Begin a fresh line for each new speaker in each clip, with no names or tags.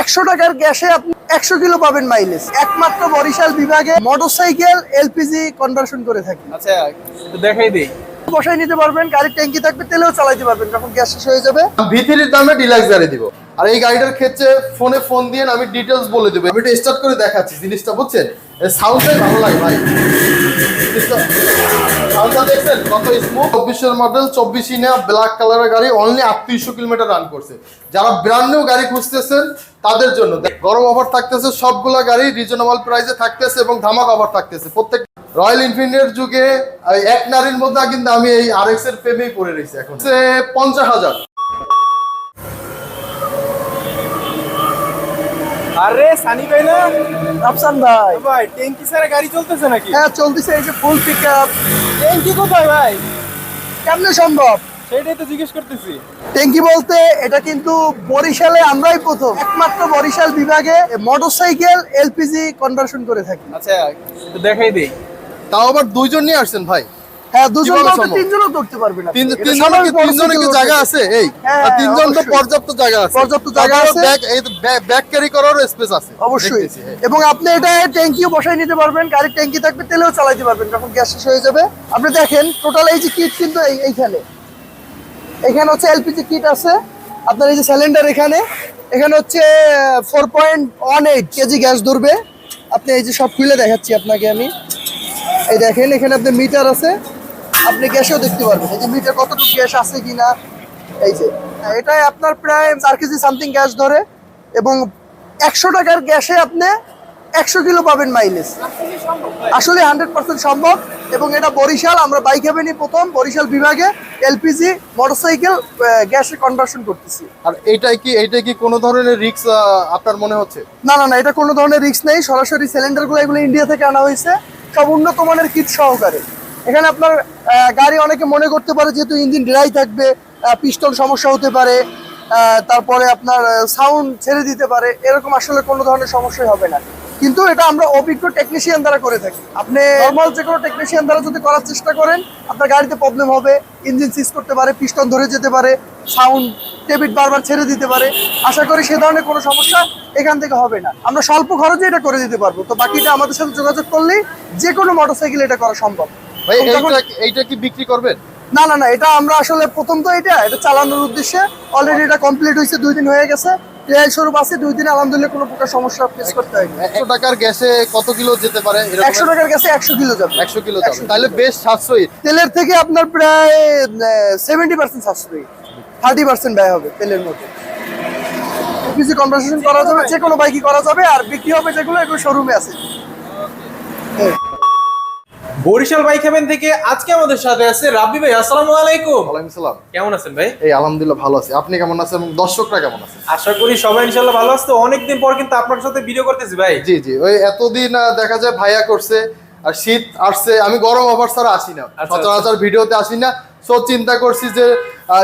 একশো টাকার গ্যাসে আপনি একশো কিলো পাবেন মাইলেজ একমাত্র বরিশাল বিভাগে মোটর মোটরসাইকেল এলপিজি কনভার্সন করে থাকি।
আচ্ছা দেখাই দিই।
বসাই নিতে পারবেন গাড়ির ট্যাঙ্কি থাকবে তেলেও চালাইতে পারবেন যখন গ্যাস শেষ হয়ে যাবে।
ভিতরের দামে ডিলাক্স গাড়ি দিব। আর এই গাড়িটার ক্ষেত্রে ফোনে ফোন দিয়ে আমি ডিটেলস বলে দেবো। আমি এটা স্টার্ট করে দেখাচ্ছি জিনিসটা বুঝছেন? সাউন্ডটাই ভালো লাগে ভাই। দেখছেন চব্বিশ ব্ল্যাক কালারের গাড়ি কিলোমিটার রান করছে। যারা গাড়ি তাদের জন্য। গরম অফার থাকতেছে, সবগুলা গাড়ি রিজনেবল প্রাইসে থাকতেছে এবং ধামাক অফার থাকতেছে। প্রত্যেক রয়্যাল এনফিল্ডের যুগে এক নারীর মধ্যে কিন্তু আমি এই আর এর পড়ে রয়েছি এখন। পঞ্চাশ হাজার।
আরে সানি ভাই না?
আফসান ভাই।
ভাই ট্যাঙ্কি ছাড়া গাড়ি চলতেছে নাকি?
হ্যাঁ চলতেছে এই যে ফুল পিক আপ
ট্যাঙ্কি কোথায় ভাই?
কেমনে সম্ভব?
সেটাই তো জিজ্ঞেস করতেছি।
ট্যাঙ্কি বলতে এটা কিন্তু বরিশালে আমরাই প্রথম একমাত্র বরিশাল বিভাগে মোটরসাইকেল এলপিজি কনভার্সন করে থাকি।
আচ্ছা দেখাই দেই।
তাও আবার দুইজন নিয়ে আসছেন ভাই।
হ্যাঁ দুজন
কীভাবে
বলতে
সম্ভব?
তিনজনও ধরতে পারবেন আপনি।
তিনজনের কি তিনজনের কি জায়গা আছে এই।
হ্যাঁ,
তিনজন তো পর্যাপ্ত জায়গা আছে।
পর্যাপ্ত জায়গা আছে।
ব্যাগ এই ব্যাগ ক্যারি করারও স্পেস আছে।
অবশ্যই।
হ্যাঁ।
এবং আপনি এটা ট্যাঙ্কিও বসাই নিতে পারবেন। গাড়ির ট্যাঙ্কি থাকবে তেলেও চালাইতে পারবেন। যখন গ্যাস শেষ হয়ে যাবে। আপনি দেখেন টোটাল এই যে কিট কিন্তু এই- এইখানে। এখানে হচ্ছে এলপিজি কিট আছে। আপনার এই যে সিলিন্ডার এখানে। এখানে হচ্ছে four point one eight KG gas ধরবে। আপনি এই যে সব খুলে দেখাচ্ছি আপনাকে আমি। এই দেখেন এখানে আপনার মিটার আছে। আপনি গ্যাসেও দেখতে পারবেন। এই যে মিটার কতটুকু গ্যাস আছে কিনা এই যে। এটাই আপনার প্রায় চার কেজি সামথিং গ্যাস ধরে এবং একশো টাকার গ্যাসে আপনি একশো কিলো পাবেন মাইলেজ আসলে হান্ড্রেড পার্সেন্ট সম্ভব এবং এটা বরিশাল আমরা বাইক হ্যাভেনই প্রথম বরিশাল বিভাগে এলপিজি মোটরসাইকেল গ্যাসে কনভার্সন করতেছি।
আর এটাই কি এটাই কি কোনো ধরনের রিক্স আপনার মনে হচ্ছে?
না না না এটা কোনো ধরনের রিক্স নেই। সরাসরি সিলিন্ডারগুলো এগুলো ইন্ডিয়া থেকে আনা হয়েছে। সব উন্নত মানের কিট সহকারে। এখানে আপনার গাড়ি অনেকে মনে করতে পারে যেহেতু ইঞ্জিন ড্রাই থাকবে পিস্টন সমস্যা হতে পারে তারপরে আপনার সাউন্ড ছেড়ে দিতে পারে, এরকম আসলে কোনো ধরনের সমস্যাই হবে না। কিন্তু এটা আমরা অভিজ্ঞ টেকনিশিয়ান দ্বারা করে থাকি। আপনি নর্মাল যে কোনো টেকনিশিয়ান দ্বারা যদি করার চেষ্টা করেন, আপনার গাড়িতে প্রবলেম হবে, ইঞ্জিন সিজ করতে পারে পিস্টন ধরে যেতে পারে, সাউন্ড টেবিট বারবার ছেড়ে দিতে পারে। আশা করি সে ধরনের কোনো সমস্যা এখান থেকে হবে না। আমরা স্বল্প খরচে এটা করে দিতে পারব। তো বাকিটা আমাদের সাথে যোগাযোগ করলেই যে কোনো মোটরসাইকেল এটা করা সম্ভব।
ভাই এইটা এইটা কি বিক্রি করবেন?
না না না এটা আমরা আসলে প্রথম তো এটা এটা চালানোর উদ্দেশ্যে অলরেডি এটা কমপ্লিট হয়েছে দুই দিন হয়ে গেছে। ট্রায়াল স্বরূপ আছে দুই দিন আলহামদুলিল্লাহ কোনো প্রকার সমস্যা ফেস করতে
একশো টাকার গ্যাসে কত কিলো যেতে পারে?
একশো টাকার একশো কিলো যাবে।
একশো কিলো যাবে। তাহলে বেশ সাশ্রয়ী।
তেলের থেকে আপনার প্রায় সেভেন্টি পার্সেন্ট সাশ্রয়ী। থার্টি পার্সেন্ট ব্যয় হবে তেলের মধ্যে। কনভার্সেশন করা যাবে যে কোনো বাইকই করা যাবে আর বিক্রি হবে যেগুলো এগুলো শোরুমে আছে। হ্যাঁ।
বরিশাল বাইক হ্যাভেন থেকে আজকে আমাদের সাথে আছে রাব্বি ভাই আসসালামু আলাইকুম।
ওয়ালাইকুম সালাম।
কেমন আছেন ভাই?
এই আলহামদুলিল্লাহ ভালো আছি। আপনি কেমন আছেন এবং দর্শকরা কেমন আছেন?
আশা করি সবাই ইনশাআল্লাহ ভালো আছে। তো অনেকদিন পর কিন্তু আপনার সাথে ভিডিও করতেছি ভাই।
জি জি। ওই এতদিন দিন দেখা যায় ভাইয়া করছে আর শীত আসছে। আমি গরম অফার ছাড়া আসি না।
আচ্ছা,
সচরাচর ভিডিওতে আসি না। সো চিন্তা করছি যে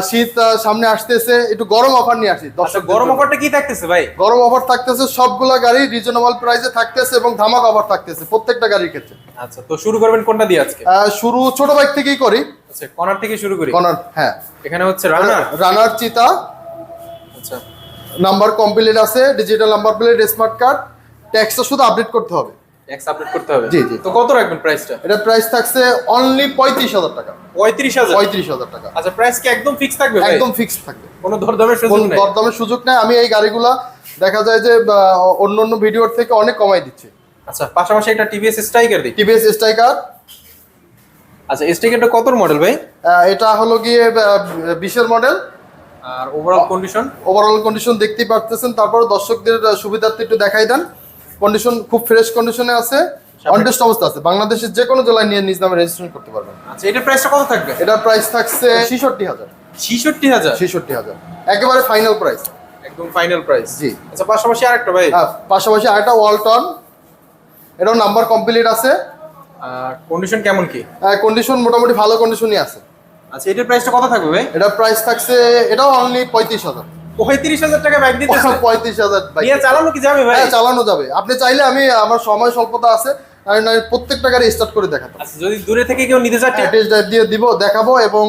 শীত সামনে আসতেছে একটু গরম অফার নিয়ে আসি
আচ্ছা
দর্শক
গরম অফারটা কি থাকতেছে ভাই?
গরম অফার থাকতেছে সবগুলা গাড়ি রিজনেবল প্রাইসে থাকতেছে এবং ধামাক অফার থাকতেছে প্রত্যেকটা গাড়ির ক্ষেত্রে।
আচ্ছা তো শুরু করবেন কোনটা দিয়ে আজকে?
শুরু ছোট বাইক থেকেই করি।
আচ্ছা কর্নার থেকে শুরু করি?
কনার হ্যাঁ।
এখানে হচ্ছে রানার
রানার চিতা
আচ্ছা।
নাম্বার কমপ্লিট আছে digital number plate smart card ট্যাক্সটা শুধু আপডেট করতে হবে।
ট্যাক্স আপডেট করতে হবে।
জি, জি।
তো কত রাখবেন প্রাইসটা
এটা প্রাইস থাকছে অনলি পঁয়ত্রিশ হাজার টাকা।
পঁয়ত্রিশ হাজার?
পঁয়ত্রিশ হাজার টাকা।
আচ্ছা প্রাইস কি একদম ফিক্স থাকবে
একদম ফিক্সড থাকবে।
কোনো দরদামের সুযোগ নেই?
দরদামের সুযোগ নেই। আমি এই গাড়িগুলা দেখা যায় যে অন্য অন্য ভিডিওর থেকে অনেক কমাই দিচ্ছি।
আচ্ছা পাশাপাশি একটা টিভিএস স্ট্রাইকার দিই
টিভিএস স্ট্রাইকার
আচ্ছা স্ট্রাইকারটা কত মডেল ভাই?
এটা হলো গিয়ে বিশের মডেল
আর ওভারঅল কন্ডিশন
ওভারঅল কন্ডিশন দেখতেই পারতেছেন। তারপর দর্শকদের সুবিধার্থে একটু দেখাই দেন। কন্ডিশন খুব ফ্রেশ কন্ডিশনে আছে অনটেস্ট অবস্থা আছে। বাংলাদেশের যে কোনো জেলায় নিয়ে নিজ নামে রেজিস্ট্রেশন করতে পারবেন।
আচ্ছা এটার প্রাইসটা কত থাকবে?
এটার প্রাইস থাকছে ছেষট্টি হাজার।
ছিষট্টি হাজার?
ছেষট্টি হাজার। একেবারে ফাইনাল প্রাইস
একদম ফাইনাল প্রাইস
জি।
আচ্ছা পাশাপাশি আরেকটা ভাই।
হ্যাঁ পাশাপাশি আরেকটা ওয়ালটন এটাও নাম্বার কমপ্লিট আছে।
কন্ডিশন কেমন কি?
কন্ডিশন মোটামুটি ভালো কন্ডিশনই আছে।
আচ্ছা এটার প্রাইসটা কত থাকবে ভাই?
এটার প্রাইস থাকছে এটাও অনলি পঁয়ত্রিশ হাজার।
পঁয়ত্রিশ হাজার টাকা ব্যাগ দিতে
পঁয়ত্রিশ হাজার বাইক
চালানো কি যাবে ভাই?
হ্যাঁ চালানো যাবে। আপনি চাইলে আমি আমার সময় স্বল্পতা আছে আমি না প্রত্যেকটা গাড়ি স্টার্ট করে দেখাতাম।
আচ্ছা যদি দূরে থেকে কেউ নিতে চায়
টেস্ট ড্রাইভ দিয়ে দিব দেখাবো এবং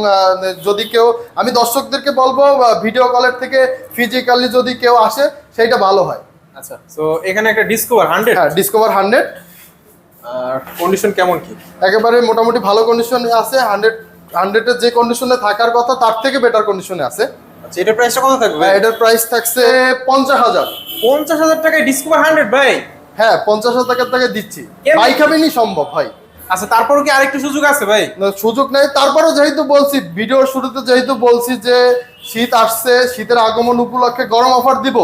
যদি কেউ আমি দর্শকদেরকে বলব ভিডিও কলের থেকে ফিজিক্যালি যদি কেউ আসে সেইটা ভালো হয়।
আচ্ছা তো এখানে একটা ডিসকভার হান্ড্রেড
হ্যাঁ ডিসকভার হান্ড্রেড
আর কন্ডিশন কেমন কি?
একেবারে মোটামুটি ভালো কন্ডিশনে আছে হান্ড্রেড হান্ড্রেডের যে কন্ডিশনে থাকার কথা তার থেকে বেটার কন্ডিশনে আছে।
আচ্ছা এটার প্রাইসটা কত থাকবে
হ্যাঁ, এটার প্রাইস থাকছে পঞ্চাশ হাজার।
পঞ্চাশ হাজার টাকায় ডিসকভার হান্ড্রেড ভাই?
হ্যাঁ পঞ্চাশ হাজার টাকার টাকা দিচ্ছি? বাইক খাবেনি সম্ভব ভাই।
আচ্ছা তারপরও কি আরেকটু সুযোগ আছে ভাই?
না, সুযোগ নেই। তারপরেও যেহেতু বলছি ভিডিওর শুরুতে যেহেতু বলছি যে শীত আসছে শীতের আগমন উপলক্ষে গরম অফার দিব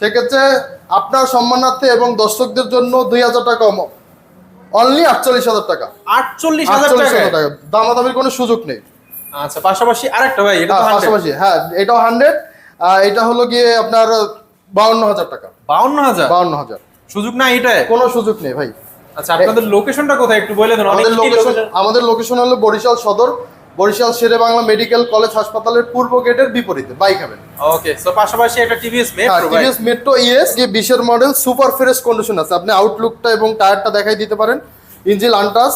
সেক্ষেত্রে আপনার সম্মানার্থে এবং দর্শকদের জন্য দুই হাজার টাকা কম অনলি আটচল্লিশ হাজার টাকা।
আটচল্লিশ হাজার টাকা।
দামাদামির কোনো সুযোগ নেই।
আচ্ছা পাশাপাশি আরেকটা ভাই এটা
হ্যাঁ,
100
পাশাপাশি হ্যাঁ এটাও হান্ড্রেড এটা হলো গিয়ে আপনার বাউন্ন হাজার টাকা।
বাউন্ন হাজার?
বাউন্ন হাজার।
সুযোগ না এটাই
কোনো সুযোগ নেই ভাই।
আচ্ছা আপনাদের লোকেশনটা কোথায় একটু বলে দেন
আমাদের লোকেশন আমাদের লোকেশন হলো বরিশাল সদর। বরিশাল শেরে বাংলা মেডিকেল কলেজ হাসপাতালের পূর্ব গেটের বিপরীতে বাইক হবেন
ওকে সো পাশাপাশি একটা TVS Metro
TVS Metro ES যে বিশের মডেল সুপার ফ্রেশ কন্ডিশন আছে। আপনি আউটলুকটা এবং টায়ারটা দেখাই দিতে পারেন। ইঞ্জিল আনটাস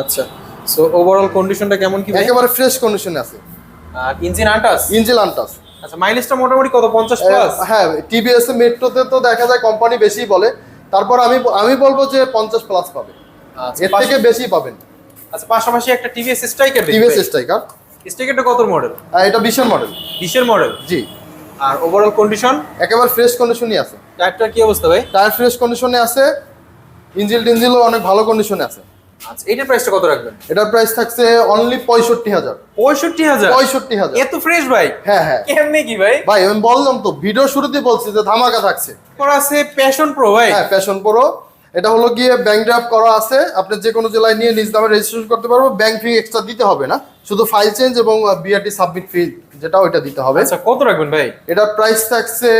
আচ্ছা। সো ওভারঅল কন্ডিশনটা কেমন কি
একেবারে ফ্রেশ কন্ডিশনে আছে।
আর ইঞ্জিন আন্টাস?
Engine untouched.
আচ্ছা মাইলেজটা মোটামুটি কত? 50 প্লাস
হ্যাঁ টিভিএস মেট্রোতে তো দেখা যায় কোম্পানি বেশি বলে। তারপর আমি আমি বলব যে পঞ্চাশ প্লাস পাবে।
আচ্ছা
এর থেকে বেশি পাবেন।
আচ্ছা পাশাপাশি একটা টিভিএস স্ট্রাইকার
টিভিএস স্ট্রাইকার
স্ট্রাইকারটা কত মডেল
এটা বিশের মডেল
20 এর মডেল
জি।
আর ওভারঅল কন্ডিশন
একেবারে ফ্রেশ কন্ডিশনই আছে।
টায়ারটার কি অবস্থা ভাই?
টায়ার ফ্রেশ কন্ডিশনে আছে। ইঞ্জিল টিঞ্জিলও অনেক ভালো কন্ডিশনে আছে।
আচ্ছা এটার প্রাইসটা কত রাখবেন?
এটার প্রাইস থাকছে অনলি পঁয়ষট্টি হাজার।
65000
পঁয়ষট্টি হাজার।
এত ফ্রেশ ভাই?
হ্যাঁ হ্যাঁ।
কেমনে কি ভাই?
ভাই আমি বললাম তো ভিডিও শুরুতে বলছি যে ধামাকা থাকছে।
করা আছে প্যাশন প্রো ভাই।
হ্যাঁ প্যাশন প্রো এটা হলো গিয়ে ব্যাংক ড্রাফট করা আছে। আপনি যে কোনো জেলায় নিয়ে নিজ দামে রেজিস্ট্রেশন করতে পারব। ব্যাংক ফি এক্সট্রা দিতে হবে না। শুধু ফাইল চেঞ্জ এবং বিআরটি সাবমিট ফি যেটা ওইটা দিতে হবে।
আচ্ছা কত রাখবেন ভাই?
এটার প্রাইস থাকছে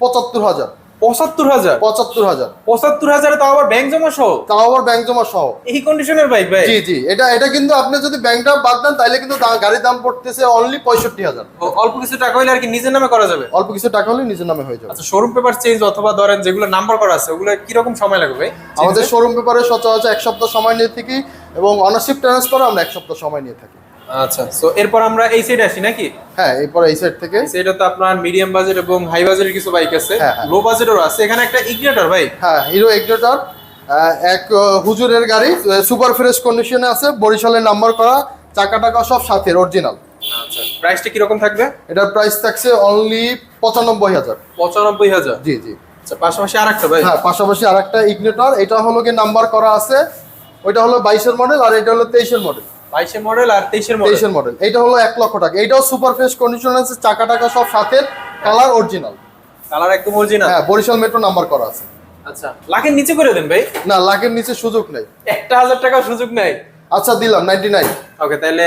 পঁচাত্তর হাজার।
75000
পঁচাত্তর হাজার।
75000 তাও আবার ব্যাংক জমা সহ?
তাও আবার ব্যাংক জমা সহ।
এই কন্ডিশনের বাইক ভাই
জি জি। এটা এটা কিন্তু আপনি যদি ব্যাংক ড্রাফট বাদ দেন তাহলে কিন্তু গাড়ির দাম পড়তেছে অনলি পঁয়ষট্টি হাজার।
অল্প কিছু টাকা হইলে আর কি নিজের নামে করা যাবে?
অল্প কিছু টাকা হলে নিজের নামে হয়ে যাবে।
আচ্ছা শোরুম পেপার চেঞ্জ অথবা ধরেন যেগুলো নাম্বার করা আছে ওগুলো কি রকম সময় লাগবে ভাই?
আমাদের শোরুম পেপারে সচরাচর এক সপ্তাহ সময় নিয়ে থাকি এবং অনারশিপ ট্রান্সফার আমরা এক সপ্তাহ সময় নিয়ে থাকি।
আচ্ছা সো এরপর আমরা এই সাইডে আসি নাকি?
হ্যাঁ এরপর এই সাইড থেকে।
সেটা তো আপনার মিডিয়াম বাজেট এবং হাই বাজেটের কিছু বাইক আছে।
হ্যাঁ, হ্যাঁ।
লো বাজেটেরও আছে। এখানে একটা ইগনিটর ভাই।
হ্যাঁ হিরো এগ্রেটার এক হুজুরের গাড়ি সুপার ফ্রেশ কন্ডিশনে আছে বরিশালের নাম্বার করা চাকা টাকা সব সাথে অরিজিনাল
আচ্ছা প্রাইসটা কীরকম থাকবে?
এটার প্রাইস থাকছে অনলি পঁচানব্বই হাজার।
পঁচানব্বই হাজার?
জি জি।
আচ্ছা পাশাপাশি আর একটা ভাই।
হ্যাঁ পাশাপাশি আর একটা ইগনেটর এটা হলো কি নাম্বার করা আছে ওইটা হলো বাইশের মডেল আর এটা হলো তেইশের মডেল
বাইশের মডেল আর মডেল
এটা হলো লক্ষ টাকা। এটাও সুপার ফ্রেশ কন্ডিশন আছে চাকা টাকা সব সাথে কালার অরিজিনাল
কালার একদম অরিজিনাল
হ্যাঁ বরিশাল মেট্রো নাম্বার করা আছে।
আচ্ছা লাখের নিচে করে দেন ভাই।
না লাখের নিচে সুযোগ নেই।
টাকা সুযোগ নাই।
আচ্ছা দিলাম নাইনটি নাইন
ওকে তাহলে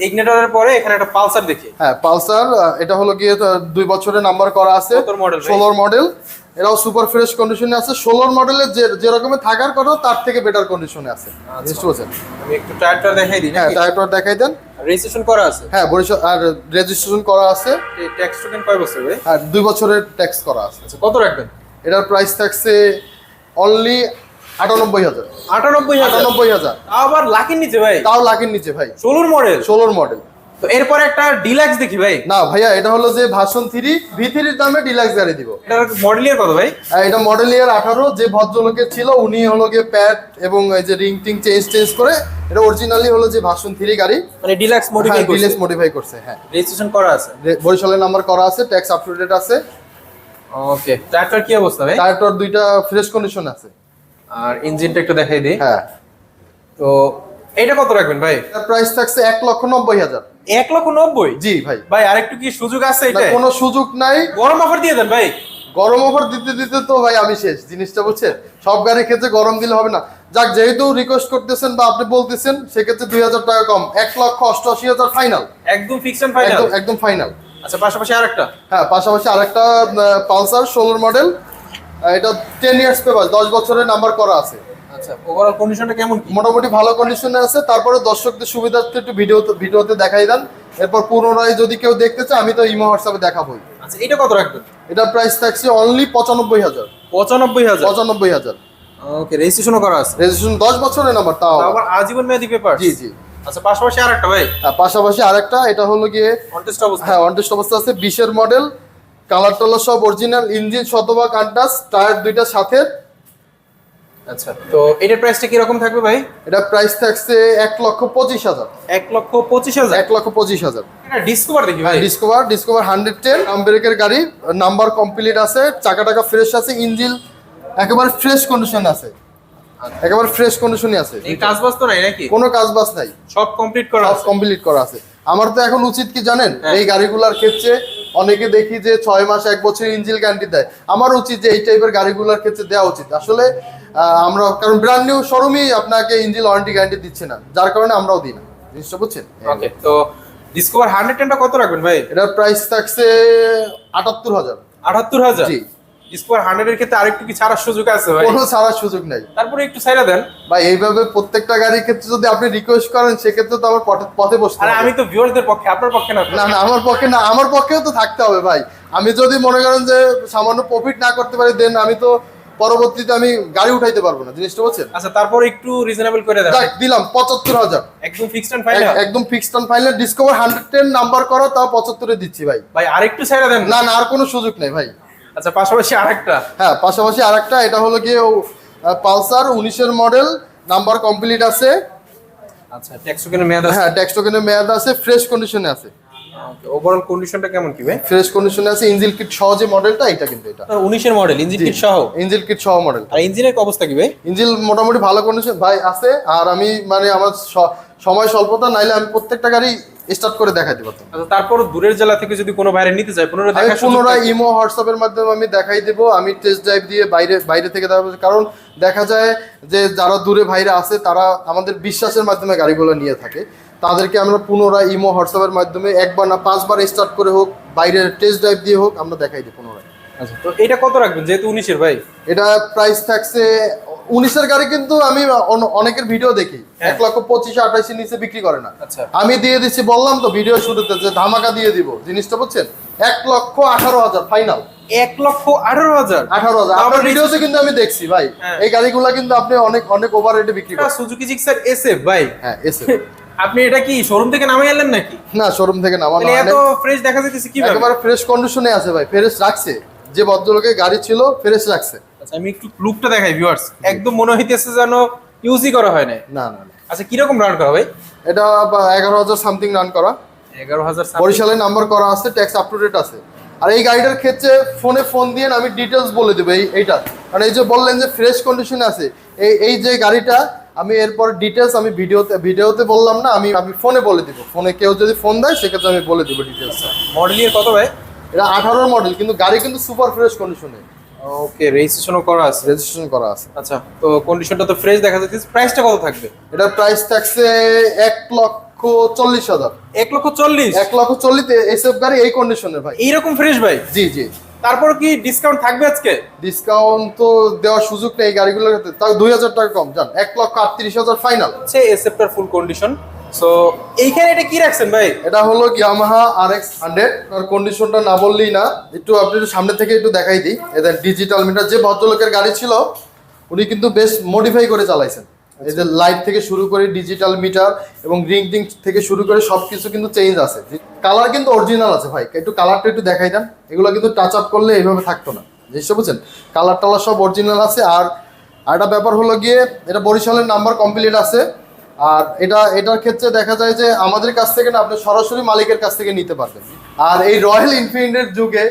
ইগনিটরের পরে এখানে একটা পালসার দেখি
হ্যাঁ পালসার এটা হলো গিয়ে দুই বছরের নাম্বার করা আছে।
কতর model ভাই?
ষোলোর মডেল এটাও সুপার ফ্রেশ কন্ডিশনে আছে। ষোলোর মডেলের যে যে রকমের থাকার কথা তার থেকে বেটার কন্ডিশনে আছে। বুঝতে পারছেন?
আমি একটু টায়ারটা দেখাই দিই
হ্যাঁ টায়ারটা দেখাই দেন।
রেজিস্ট্রেশন করা আছে?
হ্যাঁ বরিশাল আর রেজিস্ট্রেশন করা আছে।
ট্যাক্স টোকেন কয় বছর ভাই?
আর দুই বছরের ট্যাক্স করা আছে।
আচ্ছা কত রাখবেন?
এটার প্রাইস থাকছে অনলি আটানব্বই হাজার।
আটানব্বই হাজার?
আটানব্বই হাজার।
আবার লাখের নিচে ভাই?
তাও লাখের নিচে ভাই।
ষোলোর মডেল
ষোলোর মডেল
তো এরপরে একটা ডিলাক্স দেখি ভাই।
না ভাইয়া এটা হলো যে ভার্সন থ্রি ভি থ্রির দামে ডিলাক্স গাড়ি দিব।
এটার মডেলের কত ভাই?
আর এটা মডেল ইয়ার আঠারো যে ভদ্রলোকের ছিল উনি হলো গিয়ে প্যাড এবং এই যে রিং টিং চেঞ্জ চেঞ্জ করে এটা অরিজিনালি হলো যে ভার্সন থ্রি গাড়ি।
মানে ডিলাক্স মডিফাই করছে।
ডিলেক্স মডিফাই করছে হ্যাঁ।
রেজিস্ট্রেশন করা আছে।
বরিশালের নাম্বার করা আছে ট্যাক্স আপ টু ডেট আছে।
ওকে টায়ারটার কি অবস্থা ভাই?
টায়ারটার দুইটা ফ্রেশ কন্ডিশন আছে।
আর ইঞ্জিনটা একটু দেখাই দিই।
হ্যাঁ।
তো এটা কত রাখবেন ভাই?
প্রাইস থাকছে এক লক্ষ নব্বই হাজার।
এক লক্ষ নব্বই?
জি ভাই।
ভাই আরেকটু কি সুযোগ আছে এটা
কোনো সুযোগ নাই।
গরম অফার দিয়ে দেন ভাই।
গরম অফার দিতে দিতে তো ভাই আমি শেষ। জিনিসটা বুঝছেন? সব গাড়ির ক্ষেত্রে গরম দিলে হবে না। যাক যেহেতু রিকোয়েস্ট করতেছেন বা আপনি বলতেছেন সেক্ষেত্রে দুই হাজার টাকা কম। এক লক্ষ অষ্টআশি হাজার ফাইনাল
একদম ফিক্স ফাইনাল
একদম একদম ফাইনাল
আচ্ছা পাশাপাশি আরেকটা?
হ্যাঁ পাশাপাশি আরেকটা পালসার ষোলোর মডেল এটা টেন ইয়ার্স পেপার দশ বছরের নাম্বার করা আছে।
আচ্ছা ওভারঅল কন্ডিশনটা কেমন
মোটামুটি ভালো কন্ডিশনে আছে। তারপরে দর্শকদের সুবিধার্থে একটু ভিডিও ভিডিওতে দেখাই দেন। এরপর পুনরায় যদি কেউ দেখতে চায় আমি তো ইমো হোয়াটসঅ্যাপে দেখাবোই।
আচ্ছা এটা কত রাখবেন?
এটার প্রাইস থাকছে অনলি পঁচানব্বই হাজার।
পঁচানব্বই হাজার?
পঁচানব্বই হাজার।
ওকে রেজিস্ট্রেশনও করা আছে?
রেজিস্ট্রেশন দশ বছরের নাম্বার তাও।
আবার আজীবন মেয়াদি পেপার
জি জি।
আচ্ছা পাশাপাশি আরেকটা ভাই।
হ্যাঁ, পাশাপাশি আরেকটা এটা হলো গিয়ে
অবস্থা।
হ্যাঁ অনটেস্ট অবস্থা আছে। বিশের মডেল কালার টালার সব অরিজিনাল ইঞ্জিন শতভাগ টায়ার দুইটা সাথে
আচ্ছা তো এটার প্রাইসটা কীরকম থাকবে ভাই?
এটা প্রাইস থাকছে এক লক্ষ পঁচিশ হাজার।
এক লক্ষ পঁচিশ হাজার?
এক লক্ষ পঁচিশ হাজার।
ডিসকভার দেখি ভাই।
ডিসকভার ডিসকভার হান্ড্রেড টেন ব্রেকের গাড়ি নাম্বার কমপ্লিট আছে চাকা টাকা ফ্রেশ আছে ইঞ্জিন একেবারে ফ্রেশ কন্ডিশন আছে। একেবারে ফ্রেশ কন্ডিশনে আছে।
এই কাজ বাজ তো নাই নাকি?
কোনো কাজ বাজ নাই।
সব কমপ্লিট করা
সব কমপ্লিট করা আছে। আমার তো এখন উচিত কি জানেন?
হ্যাঁ।
এই গাড়িগুলোর ক্ষেত্রে অনেকে দেখি যে ছয় মাস এক বছর ইঞ্জিল গ্যারান্টি দেয়। আমার উচিত যে এই টাইপের গাড়িগুলোর ক্ষেত্রে দেওয়া উচিত। আসলে আমরা কারণ ব্র্যান্ড নিউ শোরুমই আপনাকে ইঞ্জিল ওয়ারেন্টি গ্যারান্টি দিচ্ছে না। যার কারণে আমরাও দিই না। জিনিসটা বুঝছেন?
ওকে তো ডিসকভার হান্ড্রেড টেনটা কত রাখবেন ভাই?
এটার প্রাইস থাকছে আটাত্তর হাজার।
আটাত্তর হাজার?
জি।
ডিসকভার হান্ড্রেডের ক্ষেত্রে আরেকটু কি ছাড়ার সুযোগ আছে ভাই?
কোনো ছাড়ার সুযোগ নাই।
তারপরে একটু ছাইরা দেন।
ভাই এইভাবে প্রত্যেকটা গাড়ির ক্ষেত্রে যদি আপনি রিকোয়েস্ট করেন সেক্ষেত্রে তো আমার পথে- বসতে
আরে আমি তো ভিউয়ারদের পক্ষে আপনার পক্ষে না
না না আমার পক্ষে না আমার পক্ষেও তো থাকতে হবে ভাই। আমি যদি মনে করেন যে সামান্য প্রফিট না করতে পারি দেন আমি তো পরবর্তীতে আমি গাড়ি উঠাইতে পারব না। জিনিসটা বলছেন
আচ্ছা তারপর একটু রিজনেবল করে দেন।
দিলাম পঁচাত্তর হাজার।
একদম ফিক্সড এন্ড ফাইনাল
একদম fixed on final Discover hundred ten number করা তাও পঁচাত্তরে দিচ্ছি ভাই।
ভাই আরেকটু ছাইরা দেন।
না না আর কোনো সুযোগ নেই ভাই।
আচ্ছা পাশাপাশি আরেকটা।
হ্যাঁ পাশাপাশি আরেকটা এটা হলো গিয়ে পালসার উনিশের মডেল নাম্বার কমপ্লিট আছে।
আচ্ছা ট্যাক্স টোকেনের মেয়াদ আছে?
হ্যাঁ ট্যাক্স টোকেনের মেয়াদ আছে ফ্রেশ কন্ডিশনে আছে।
ওভারঅল কন্ডিশনটা কেমন কি ভাই?
ফ্রেশ কন্ডিশনে আছে ইঞ্জিন কিট সহ যে মডেলটা এটা কিন্তু এটা।
19 এর মডেল ইঞ্জিন কিট সহ?
ইঞ্জিন কিট সহ মডেল
আর ইঞ্জিনের অবস্থা কি ভাই?
ইঞ্জিন মোটামুটি ভালো কন্ডিশন ভাই আছে। আর আমি মানে আমার সময় স্বল্পতা নাইলে আমি প্রত্যেকটা গাড়ি স্টার্ট করে দেখাইতে পারতাম
আচ্ছা তারপর দূরের জেলা থেকে যদি কোনো বাইরে নিতে চায় পুনরায় সুযোগ
পুনরায় ইমো হোয়াটসঅ্যাপের মাধ্যমে আমি দেখাই দেবো আমি টেস্ট ড্রাইভ দিয়ে বাইরে বাইরে থেকে দেখাবো কারণ দেখা যায় যে যারা দূরে ভাইরা আছে তারা আমাদের বিশ্বাসের মাধ্যমে গাড়িগুলো নিয়ে থাকে। তাদেরকে আমরা পুনরায় ইমো হোয়াটসঅ্যাপের মাধ্যমে একবার না পাঁচবার স্টার্ট করে হোক বাইরের টেস্ট ড্রাইভ দিয়ে হোক আমরা দেখাই দিই পুনরায়।
আচ্ছা তো এটা কত রাখবেন? যেহেতু উনিশের ভাই।
এটা প্রাইস থাকছে উনিশের গাড়ি কিন্তু আমি অনেকের ভিডিও দেখি।
হ্যাঁ।
এক লক্ষ পঁচিশ আঠাশের নিচে বিক্রি করে না।
আচ্ছা।
আমি দিয়ে দিচ্ছি বললাম তো ভিডিও শুরুতে যে ধামাকা দিয়ে দিব। জিনিসটা বুঝছেন? এক লক্ষ আঠারো হাজার ফাইনাল
এক লক্ষ আঠারো হাজার?
আঠারো হাজার। আপনার ভিডিওতে কিন্তু আমি দেখছি ভাই।
হ্যাঁ।
এই গাড়িগুলা কিন্তু আপনি অনেক অনেক ওভার রেটে বিক্রি করেন।
সুজুকি জিক্সার এসএফ ভাই।
হ্যাঁ
আপনি এটা কি শোরুম থেকে নামাই আনলেন নাকি?
না শোরুম থেকে নামানো
এত ফ্রেশ দেখা যাইতেছে কি
একেবারে ফ্রেশ কন্ডিশনে আছে ভাই। ফ্রেশ রাখছে। যে ভদ্রলোকের গাড়ি ছিল ফ্রেশ রাখছে।
আচ্ছা আমি একটু লুকটা দেখাই ভিউয়ার্স একদম মনে হইতেছে যেন ইউজই করা হয় না
না না।
আচ্ছা কীরকম রান করা ভাই?
এটা এগারো হাজার সামথিং রান করা।
এগারো হাজার
বরিশালের নাম্বার করা আছে ট্যাক্স আপ টু ডেট আছে। আর এই গাড়িটার ক্ষেত্রে ফোনে ফোন দিয়ে আমি ডিটেলস বলে দেবো এই এইটা। কারণ এই যে বললেন যে ফ্রেশ কন্ডিশনে আছে এই এই যে গাড়িটা আমি এরপর ডিটেলস আমি ভিডিওতে ভিডিওতে বললাম না আমি আমি ফোনে বলে দিব। ফোনে কেউ যদি ফোন দেয় সেক্ষেত্রে আমি বলে দিব ডিটেলসটা
মডেল কত ভাই?
এটা আঠারোর মডেল কিন্তু গাড়ি কিন্তু সুপার ফ্রেশ কন্ডিশনে
ওকে রেজিস্ট্রেশনও করা আছে।
রেজিস্ট্রেশন করা আছে।
আচ্ছা তো কন্ডিশনটা তো ফ্রেশ দেখা যাচ্ছে। প্রাইসটা কত থাকবে?
এটা প্রাইস থাকছে এক লক্ষ চল্লিশ হাজার।
এক লক্ষ চল্লিশ?
এক লক্ষ চল্লিশ এসএফ গাড়ি এই কন্ডিশনের ভাই।
এইরকম ফ্রেশ ভাই?
জি জি।
তারপর কি ডিসকাউন্ট থাকবে আজকে?
ডিসকাউন্ট তো দেওয়ার সুযোগ নেই গাড়িগুলোর ক্ষেত্রে। তাও দুই হাজার টাকা কম যান এক লক্ষ আটত্রিশ হাজার ফাইনাল
হচ্ছে এসএফটার ফুল কন্ডিশন সো এইখানে এটা কি রাখছেন ভাই?
এটা হলো ইয়ামাহা আর এক্স হান্ড্রেড আর কন্ডিশনটা না বললেই না একটু আপনি একটু সামনে থেকে একটু দেখাই দিই। এদের ডিজিটাল মিটার যে ভদ্রলোকের গাড়ি ছিল উনি কিন্তু বেশ মডিফাই করে চালাইছেন। এই যে লাইট থেকে শুরু করে ডিজিটাল মিটার এবং রিং টিং থেকে শুরু করে সব কিছু কিন্তু চেঞ্জ আছে। কালার কিন্তু অরিজিনাল আছে ভাই। একটু কালারটা একটু দেখাই দেন। এগুলো কিন্তু টাচ আপ করলে এইভাবে থাকতো না। জিনিসটা বুঝছেন? কালার টালার সব অরিজিনাল আছে। আর আরেকটা ব্যাপার হলো গিয়ে এটা বরিশালের নাম্বার কমপ্লিট আছে। আর এটা, এটার ক্ষেত্রে দেখা যায় যে আমাদের কাছ থেকে না, আপনি সরাসরি মালিকের কাছ থেকে নিতে পারবেন। আর এই রয়্যাল ইনফিনিটের যুগে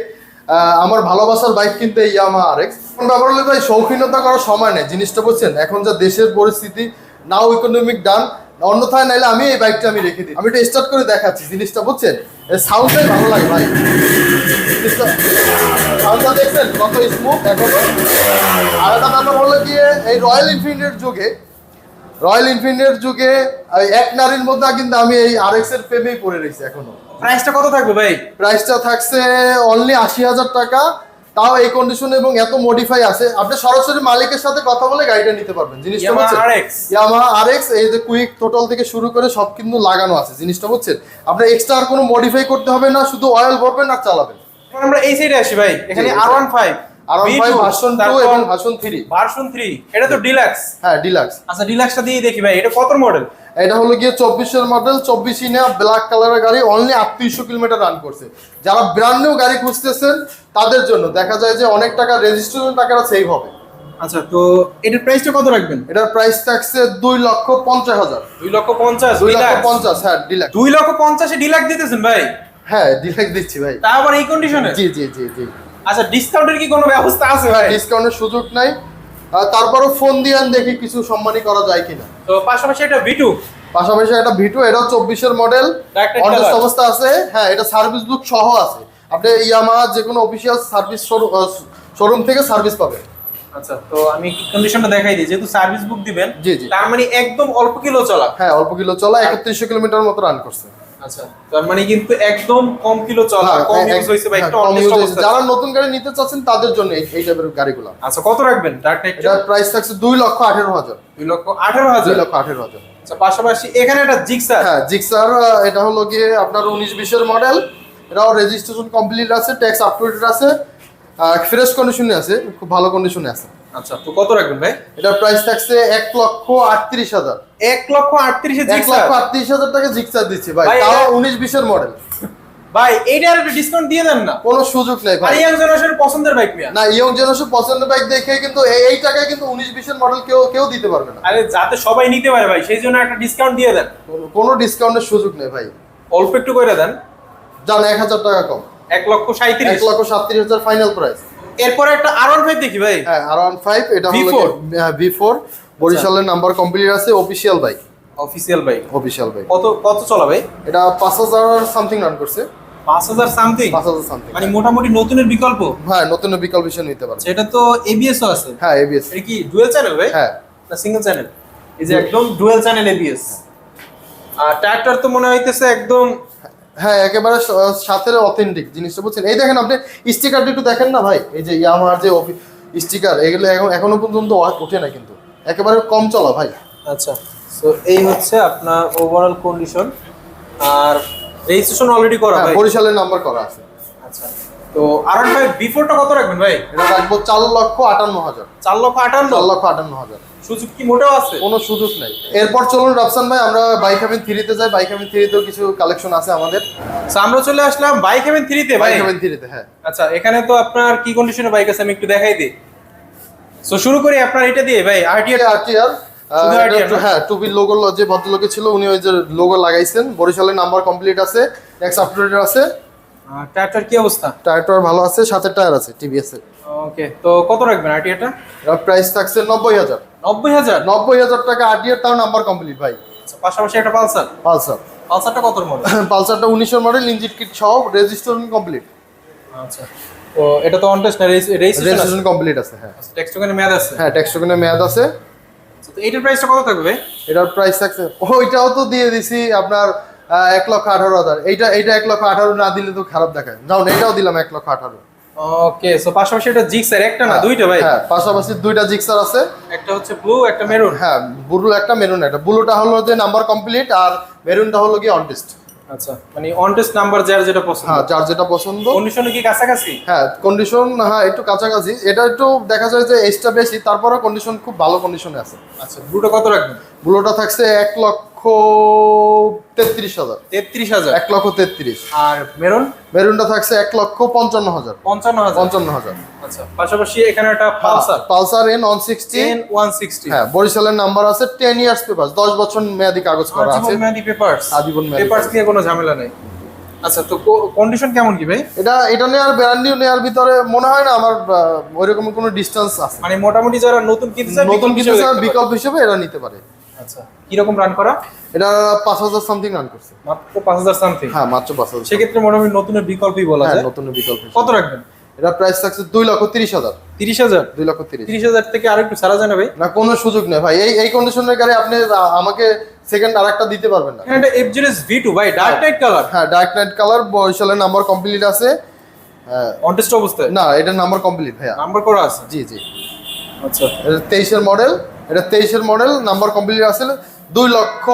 আমার ভালোবাসার বাইক কিনতে ইয়ামা আর এক্স ব্যাপার হলো ভাই, শৌখিনতা করার সময় নেই, জিনিসটা বলছেন এখন যা দেশের পরিস্থিতি নাও ইকোনমিক ডান অন্যথায় নাইলে আমি এই বাইকটা আমি রেখে দিই। আমি একটু স্টার্ট করে দেখাচ্ছি জিনিসটা, বুঝছেন? সাউন্ডটাই ভালো লাগে ভাই। সাউন্ডটা দেখছেন কত স্মুথ এখনও। আর একটা ব্যাপার হলো গিয়ে, এই রয়্যাল ইনফিনিটের যুগে রয়্যাল ইনফিনিটের যুগে এক নারীর মধ্যে কিন্তু আমি এই আর এক্সের প্রেমেই পড়ে রয়েছি এখনও।
প্রাইসটা কত থাকবে ভাই?
প্রাইসটা থাকছে অনলি আশি হাজার টাকা। তাও এই কন্ডিশনে এবং এত মডিফাই আছে। আপনি সরাসরি মালিকের সাথে কথা বলে গাড়িটা নিতে পারবেন জিনিসটা বুঝছেন?
RX
ইয়ামাহা আর এক্স এই যে কুইক টোটাল থেকে শুরু করে সব কিন্তু লাগানো আছে জিনিসটা বুঝছেন? আপনার এক্সট্রা আর কোনো মডিফাই করতে হবে না শুধু অয়েল ভরবেন আর চালাবেন।
এখন আমরা এই সাইডে আসি ভাই এখানে R one five
R five version two এবং ভার্সন থ্রি
ভার্সন 3 এটা তো ডিলাক্স
হ্যাঁ ডিলাক্স
আচ্ছা ডিলাক্সটা দিয়ে দেখি ভাই এটা কত মডেল
এটা হলো গিয়ে চব্বিশের মডেল চব্বিশ ইনা ব্ল্যাক কালারের গাড়ি অনলি আটত্রিশশো কিলোমিটার রান করছে। যারা ব্র্যান্ড নিউ গাড়ি খুঁজতেছেন তাদের জন্য দেখা যায় যে অনেক টাকা রেজিস্ট্রেশন টাকাটা সেভ হবে।
আচ্ছা তো এটার প্রাইসটা কত রাখবেন?
এটার প্রাইস থাকছে দুই লক্ষ পঞ্চাশ হাজার।
দুই লক্ষ পঞ্চাশ
দুই লক্ষ পঞ্চাশ হ্যাঁ ডিলাক্স
দুই লক্ষ পঞ্চাশে ডিলাক্স দিতেছেন ভাই?
হ্যাঁ ডিলাক্স দিচ্ছি ভাই।
তা আবার এই কন্ডিশনে
জি জি জি জি।
আচ্ছা ডিসকাউন্টের কি কোনো ব্যবস্থা আছে ভাই?
ডিসকাউন্টের সুযোগ নাই। তারপরও ফোন দিয়ে দেখি কিছু সম্মানী করা যায় কিনা।
তো পাশাপাশি এটা ভিটু
পাশাপাশি একটা ভিটু এটাও চব্বিশের মডেল
Directed
অবস্থা আছে হ্যাঁ এটা সার্ভিস বুক সহ আছে। আপনি ইয়ামাহা যে কোনো অফিসিয়াল সার্ভিস শোরুম থেকে সার্ভিস পাবেন।
আচ্ছা তো আমি কন্ডিশনটা দেখাই দিই। যেহেতু সার্ভিস বুক দিবেন
জি, জি।
তার মানে একদম অল্প কিলো চলা।
হ্যাঁ অল্প কিলো চলা একত্রিশশো কিলোমিটার মতো রান করছে।
আচ্ছা তার মানে কিন্তু একদম কম কিলো চলা
হ্যাঁ,
কম ইউজ
হ্যাঁ। যারা নতুন গাড়ি নিতে চাচ্ছেন তাদের জন্য এই এই টাইপের গাড়িগুলো।
আচ্ছা কত রাখবেন? ডার্ক নাইট
এটার প্রাইস থাকছে লক্ষ আঠেরো হাজার।
দুই লক্ষ আঠারো
দুই
হাজার
লক্ষ আঠেরো হাজার।
আচ্ছা পাশাপাশি এখানে একটা জিক্সার
হ্যাঁ জিক্সার এটা হলো গিয়ে আপনার উনিশ বিশের মডেল এটাও রেজিস্ট্রেশন কমপ্লিট আছে ট্যাক্স আপ আছে। ফ্রেশ কন্ডিশনে আছে খুব ভালো কন্ডিশনে আছে।
আচ্ছা তো কত রাখবেন ভাই?
এটার প্রাইস থাকছে এক লক্ষ আটত্রিশ হাজার।
এক লক্ষ আটত্রিশে
এক লক্ষ আটত্রিশ হাজার টাকা জিক্সার দিচ্ছি ভাই। তাও উনিশ বিশের মডেল
ভাই এইটার একটু ডিসকাউন্ট দিয়ে দেন না।
কোনো সুযোগ নেই ভাই।
ইয়াং জেনারেশনের পছন্দের বাইক মিয়া
না ইয়ং জেনারেশন পছন্দের বাইক দেখে কিন্তু এই টাকায় কিন্তু উনিশ বিশের মডেল কেউ কেউ দিতে পারবে না।
আরে যাতে সবাই নিতে পারে ভাই সেই জন্য একটা ডিসকাউন্ট দিয়ে দেন।
কোনো- ডিসকাউন্টের সুযোগ নেই ভাই।
অল্প একটু করে দেন।
জান এক হাজার টাকা কম।
এক লক্ষ সাঁত্রিশ
এক লক্ষ সাতত্রিশ হাজার ফাইনাল প্রাইস
এরপরে একটা আর ওয়ান ফাইভ দেখি ভাই।
হ্যাঁ আর ওয়ান ফাইভ এটা হলো
V4
ভি ফোর বরিশালের নাম্বার কমপ্লিট আছে official bike
official bike
official bike
কত কত চলা ভাই?
এটা পাঁচ হাজার সামথিং রান করছে।
পাঁচ হাজার সামথিং
পাঁচ হাজার সামথিং
মানে মোটামুটি নতুনের বিকল্প?
হ্যাঁ নতুন বিকল্প হিসেবে নিতে পারবে।
সেটা তো এবিএস আছে।
হ্যাঁ এবিএস
এটা কি ডুয়েল চ্যানেল ভাই?
হ্যাঁ।
না সিঙ্গেল চ্যানেল এই যে একদম ডুয়েল চ্যানেল এবিএস আর ট্র্যাক্টর তো মনে হইতেছে একদম
হ্যাঁ একেবারে সাথের সাথে অথেন্টিক জিনিসটা বুঝছেন? এই দেখেন আপনি স্টিকারটা একটু দেখেন না ভাই? এই যে আমার যে স্টিকার এগুলো এখন এখনও পর্যন্ত ওঠে না কিন্তু। একেবারে কম চলা ভাই।
আচ্ছা সো এই হচ্ছে আপনার ওভারঅল কন্ডিশন আর রেজিস্ট্রেশন অলরেডি করা
হ্যাঁ
ভাই?
বরিশালের নাম্বার করা আছে।
তো আর ভাই বিফোরটা কত রাখবেন ভাই?
এটা রাখব চার লক্ষ আটান্ন হাজার।
চার লক্ষ আটান্ন?
চার লক্ষ আটান্ন হাজার।
সুযোগ কি মোটেও আছে?
কোনো সুযোগ নেই। এরপর চলুন রাফসান ভাই আমরা বাইক হাবিন থ্রিতে যাই। বাইক হাবিন থ্রিতেও কিছু কালেকশন আছে আমাদের।
আমরা চলে আসলাম বাইক হেভেন থ্রিতে ভাই।
বাইক হাবিন থ্রিতে হ্যাঁ।
আচ্ছা এখানে তো আপনার কি কন্ডিশনের বাইক আছে আমি একটু দেখাই দিই। সো শুরু করি আপনার এটা দিয়ে ভাই আরটিআর
আরটিআর হ্যাঁ টুবির লোগো যে ভদ্রলোকে ছিল উনি ওই যে লোগো লাগাইছেন। বরিশালের নাম্বার কমপ্লিট আছে এক্স আপডেট আছে।
ট্র্যাক্টর কি অবস্থা?
টায়ার টায়ার ভালো আছে সাথে টায়ার আছে টিভিএস এর।
ওকে তো কত রাখবেন আরটিআরটা
এর প্রাইস থাকছে নব্বই হাজার।
নব্বই হাজার?
নব্বই হাজার টাকা আরটিআর তাও নাম্বার কমপ্লিট ভাই।
আচ্ছা, পাশাপাশি একটা পালসার?
পালসার।
পালসারটা কত মডেল
পালসারটা উনিশের মডেল ইঞ্জিন কিট সহ রেজিস্ট্রেশন কমপ্লিট
আচ্ছা তো এটা তো অন টেস্ট না রেজিস্ট্রেশন
কমপ্লিট আছে? হ্যাঁ।
টেক্সট ওখানে মেয়াদ আছে?
হ্যাঁ ট্যাক্স টোকেনের মেয়াদ আছে।
আচ্ছা, তো এইটার প্রাইসটা কত থাকবে
এটার প্রাইস থাকছে ওইটাও তো দিয়ে দিছি আপনার এক লক্ষ আঠারো হাজার। এইটা এইটা এক লক্ষ আঠারো না দিলে তো খারাপ দেখায়। যাও এটাও দিলাম এক লক্ষ আঠারো।
ওকে সো পাশাপাশি এটা জিক্সার একটা না? দুইটা ভাই?
হ্যাঁ পাশাপাশি দুইটা জিক্সার আছে।
একটা হচ্ছে ব্লু একটা মেরুন
হ্যাঁ ব্লু একটা মেরুন একটা। ব্লুটা হলো যে নাম্বার কমপ্লিট আর মেরুনটা হলো কি অন টেস্ট
আচ্ছা মানে অন টেস্ট নাম্বার যার যেটা পছন্দ।
হ্যাঁ যার যেটা পছন্দ।
কন্ডিশনে কি কাছাকাছি?
হ্যাঁ কন্ডিশন হ্যাঁ একটু কাছাকাছি। এটা একটু দেখা যায় যে এজটা বেশি তারপরেও কন্ডিশন খুব ভালো কন্ডিশনে আছে।
আচ্ছা ব্লুটা কত রাখবেন?
ব্লুটা থাকছে এক লক্ষ তেত্রিশ হাজার।
তেত্রিশ হাজার।
এক লক্ষ তেত্রিশ।
আর মেরুন?
মেরুনটা থাকছে এক লক্ষ পঞ্চান্ন হাজার।
পঞ্চান্ন হাজার।
পঞ্চান্ন হাজার।
আচ্ছা পাশাপাশি এখানে একটা Pulsar.
Pulsar N on sixty
ten one sixty
হ্যাঁ বরিশালের নাম্বার আছে টেন ইয়ার্স পেপার দশ বছর মেয়াদি কাগজ করা আছে।
মেয়াদি পেপারস
আজীবন
পেপারস নিয়ে কোনো ঝামেলা নেই। আচ্ছা তো কন্ডিশন কেমন কি ভাই?
এটা এটা নেওয়ার ব্র্যান্ড নিউ নেওয়ার ভিতরে মনে হয় না আমার ওইরকম কোনো ডিস্টেন্স আছে।
মানে মোটামুটি যারা নতুন কিনতে চায়
নতুন
দেখতে
বিকল্প হিসেবে এটা নিতে পারে।
আচ্ছা কীরকম রান করা?
এটা পাঁচ হাজার সামথিং রান করছে।
মাত্র পাঁচ হাজার সামথিং
হ্যাঁ মাত্র পাঁচ হাজার
সেক্ষেত্রে মোটামুটি নতুনের বিকল্পই বলা
হ্যাঁ
যায়
নতুন বিকল্প।
কত রাখবেন?
এটা প্রাইস থাকছে দুই লক্ষ তিরিশ হাজার।
তিরিশ হাজার?
দুই লক্ষ তিরিশ।
তিরিশ হাজার থেকে আর একটু ছাড়া যায় না ভাই?
না কোনো সুযোগ নেই ভাই। এই এই কন্ডিশনের গাড়ি আপনি আমাকে সেকেন্ড আর একটা দিতে পারবেন না।
এখানে একটা এফজিএস ভি টু ভাই ডার্ক নাইট কালার
হ্যাঁ ডার্ক নাইট কালার বরিশালের নাম্বার কমপ্লিট আছে। হ্যাঁ,
অনটেস্ট অবস্থায়?
না এটার নাম্বার কমপ্লিট ভাইয়া।
নাম্বার করা আছে?
জি জি।
আচ্ছা
এটা তেইশের মডেল এটা তেইশের মডেল নাম্বার কমপ্লিট আছে দুই লক্ষ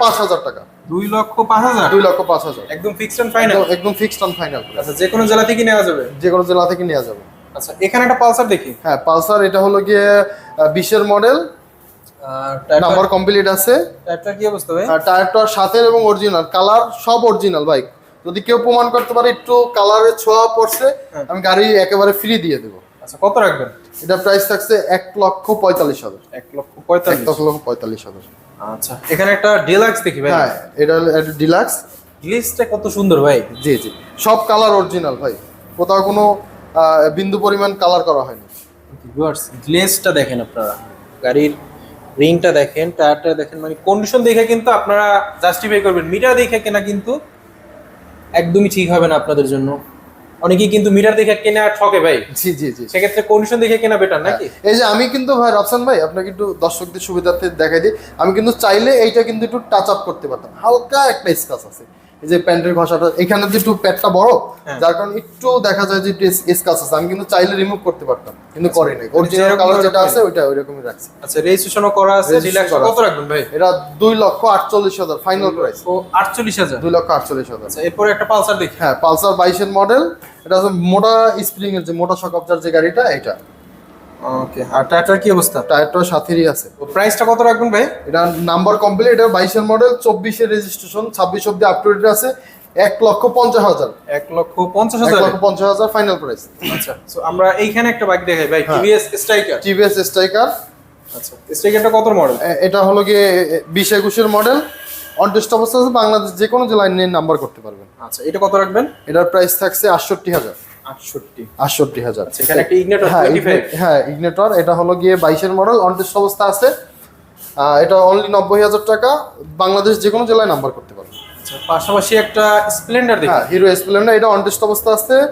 পাঁচ হাজার টাকা।
দুই লক্ষ পাঁচ হাজার?
দুই লক্ষ পাঁচ হাজার।
একদম ফিক্সড এন্ড ফাইনাল
একদম- ফিক্সড অন ফাইনাল
আচ্ছা যে কোনো জেলা থেকে নেওয়া যাবে?
যে কোনো জেলা থেকে নেওয়া যাবে।
আচ্ছা এখানে একটা পালসার দেখি।
হ্যাঁ পালসার এটা হলো গিয়ে বিশের মডেল নাম্বার কমপ্লিট আছে।
টায়ারটার কি অবস্থা ভাই?
আর টায়ারটার সাথে এবং অরিজিনাল কালার সব অরিজিনাল বাইক যদি কেউ প্রমাণ করতে পারে একটু কালারের ছোঁয়া পড়ছে
হ্যাঁ।
আমি গাড়ি একেবারে ফ্রি দিয়ে দেবো।
আচ্ছা কত রাখবেন?
এটা প্রাইস থাকছে এক লক্ষ পঁয়তাল্লিশ হাজার।
এক লক্ষ
এক
পঁয়তাল্লিশ
লক্ষ পঁয়তাল্লিশ হাজার।
আচ্ছা এখানে একটা ডিলাক্স দেখি ভাই।
হ্যাঁ এটা হলো ডিলাক্স
গ্লিসটা কত সুন্দর ভাই।
জি জি। সব কালার অরিজিনাল ভাই। কোথাও কোনো বিন্দু পরিমাণ কালার করা হয়নি।
ভিউয়ার্স গ্লেজটা দেখেন আপনারা। গাড়ির রিংটা দেখেন টায়ারটা দেখেন। মানে কন্ডিশন দেখে কিন্তু আপনারা জাস্টিফাই করবেন। মিটার দেখে কেনা কিন্তু একদমই ঠিক হবে না আপনাদের জন্য। অনেকেই কিন্তু মিটার দেখে কেনা ঠকে ভাই।
জি জি জি।
সেক্ষেত্রে কন্ডিশন দেখে কেনা বেটার নাকি?
এই যে আমি কিন্তু ভাই রফসান ভাই আপনাকে একটু দর্শকদের সুবিধার্থে দেখাই দিই। আমি কিন্তু চাইলে এইটা কিন্তু একটু টাচ আপ করতে পারতাম। হালকা একটা স্কাচ আছে। যে প্যান্টের ঘষাটা এখানে যে একটু প্যাটটা বড়
হ্যাঁ।
যার কারণে একটু দেখা যায় যে স্কাচ আছে। আমি কিন্তু চাইলে রিমুভ করতে পারতাম কিন্তু করে নাই অরিজিনাল কালার যেটা আছে ওইটা ওইরকমই রাখছি।
আচ্ছা রেজিস্ট্রেশনও করা আছে
রিল্যাক্স
কত রাখবেন ভাই?
এটা দুই লক্ষ আটচল্লিশ হাজার ফাইনাল প্রাইস
ও আটচল্লিশ হাজার।
দুই লক্ষ আটচল্লিশ হাজার।
আচ্ছা এরপরে একটা পালসার দেখি।
হ্যাঁ পালসার বাইশের মডেল এটা হচ্ছে মোটা স্প্রিং এর যে মোটা শক শকআপচার যে গাড়িটা এটা
ওকে আর টায়ারটার কি অবস্থা?
টায়ারটাও সাথেরই আছে।
প্রাইসটা কত রাখবেন ভাই?
এটা নাম্বার কমপ্লিট এটা বাইশের মডেল চব্বিশের রেজিস্ট্রেশন ছাব্বিশ অব্দি আপ টু ডেট আছে এক লক্ষ পঞ্চাশ হাজার।
এক লক্ষ পঞ্চাশ হাজার?
লক্ষ পঞ্চাশ হাজার ফাইনাল প্রাইস
আচ্ছা তো আমরা এইখানে একটা বাইক দেখাই ভাই। টিভিএস স্ট্রাইকার
টিভিএস স্ট্রাইকার
আচ্ছা স্ট্রাইকারটা কত মডেল
এটা হলো গিয়ে বিশ একুশের মডেল অনটেস্ট অবস্থা আছে বাংলাদেশ যে কোনো জেলায় নিয়ে নাম্বার করতে পারবেন।
আচ্ছা এটা কত রাখবেন?
এটার প্রাইস থাকছে আটষট্টি হাজার।
আটষট্টি।
হাজার।
আচ্ছা
হ্যাঁ
টোয়েন্টি ফাইভ
ইগনে- হ্যাঁ ইগনেটর এটা হলো গিয়ে বাইশের মডেল অনটেস্ট অবস্থা আছে। এটা অনলি নব্বই হাজার টাকা। বাংলাদেশ যে কোনো জেলায় নাম্বার করতে পারবেন
আচ্ছা পাশাপাশি একটা স্প্লেন্ডার দেখি।
হ্যাঁ হিরো স্প্লেন্ডার এটা অনটেস্ট অবস্থা আছে।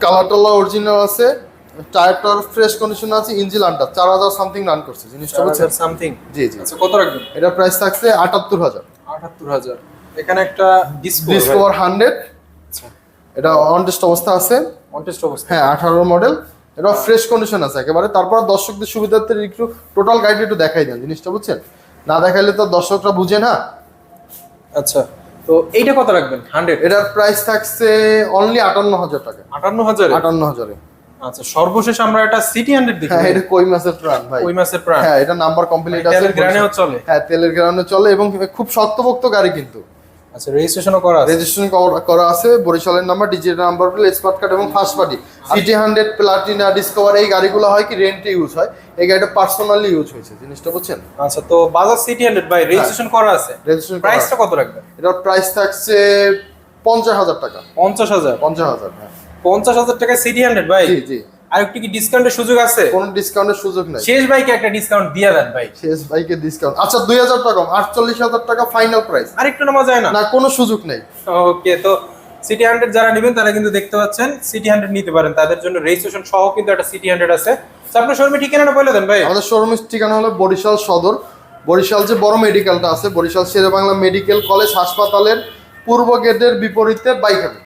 কালার অরিজিনাল আছে। টায়ারটার ফ্রেশ কন্ডিশন আছে ইঞ্জিন আন্টার চার হাজার সামথিং রান করছে জিনিসটা বুঝছেন?
সামথিং
জি জি।
আচ্ছা কত রাখবেন?
এটা প্রাইস থাকছে আটাত্তর হাজার।
আটাত্তর হাজার। এখানে একটা ডিসকো
ডিসকভার হান্ড্রেড এটা অনটেস্ট অবস্থা আছে।
কন্টেস্ট অবস্থা।
হ্যাঁ আঠারো মডেল এটা ফ্রেশ কন্ডিশন আছে একেবারে। তারপর দর্শকদের সুবিধার্থে একটু টোটাল গাড়িটা একটু দেখাই দেন জিনিসটা বুঝছেন? না দেখাইলে তো দর্শকরা বুঝে না।
আচ্ছা তো এইটা কত রাখবেন? হান্ড্রেড
এটার প্রাইস থাকছে অনলি আটান্ন হাজার টাকা।
আটান্ন হাজার?
আটান্ন হাজারে।
আচ্ছা সর্বশেষ আমরা একটা সিটি হান্ড্রেড দেখি
হ্যাঁ এটা কই মাসের প্রাণ ভাই?
ওই মাসের প্রাণ?
হ্যাঁ এটা নাম্বার কমপ্লিট আছে
তেলের গ্রানেও চলে।
হ্যাঁ তেলের গ্রানে চলে এবং খুব শক্তপোক্ত গাড়ি কিন্তু।
আচ্ছা রেজিস্ট্রেশনও করা আছে?
রেজিস্ট্রেশন করা আছে বরিশালের number digital number plate smart card এবং first party. CT hundred Platina Discover এই গাড়িগুলো হয় কি রেন্টে ইউজ হয়। এই গাড়িটা পার্সোনালি ইউজ হয়েছে জিনিসটা বুঝছেন?
আচ্ছা তো বাজাজ সিটি হান্ড্রেড ভাই রেজিস্ট্রেশন করা আছে?
রেজিস্ট্রেশন
প্রাইসটা কত রাখবেন?
এটার প্রাইস থাকছে পঞ্চাশ হাজার টাকা।
পঞ্চাশ হাজার?
পঞ্চাশ হাজার হ্যাঁ।
পঞ্চাশ হাজার টাকা সিটি হান্ড্রেড ভাই?
জি জি।
আর একটু কি ডিসকাউন্টের সুযোগ আছে?
কোনো ডিসকাউন্টের সুযোগ নাই।
শেষ বাইকে একটা ডিসকাউন্ট দিয়ে দেন ভাই।
শেষ বাইকের ডিসকাউন্ট আচ্ছা দুই হাজার টাকা আটচল্লিশ হাজার টাকা ফাইনাল প্রাইস
আর একটু নামা যায় না?
না কোনো সুযোগ নেই।
ওকে তো সিটি হান্ড্রেড যারা নেবেন তারা কিন্তু দেখতে পাচ্ছেন সিটি হান্ড্রেড নিতে পারেন। তাদের জন্য রেজিস্ট্রেশন সহ কিন্তু একটা সিটি হান্ড্রেড আছে। আপনার শোরুমে ঠিকানাটা বলে দেন ভাই।
আমাদের শোরুমের ঠিকানা হলো বরিশাল সদর। বরিশাল যে বড় মেডিকেলটা আছে বরিশাল শেরে বাংলা মেডিকেল কলেজ হাসপাতালের পূর্ব গেটের বিপরীতে বাইক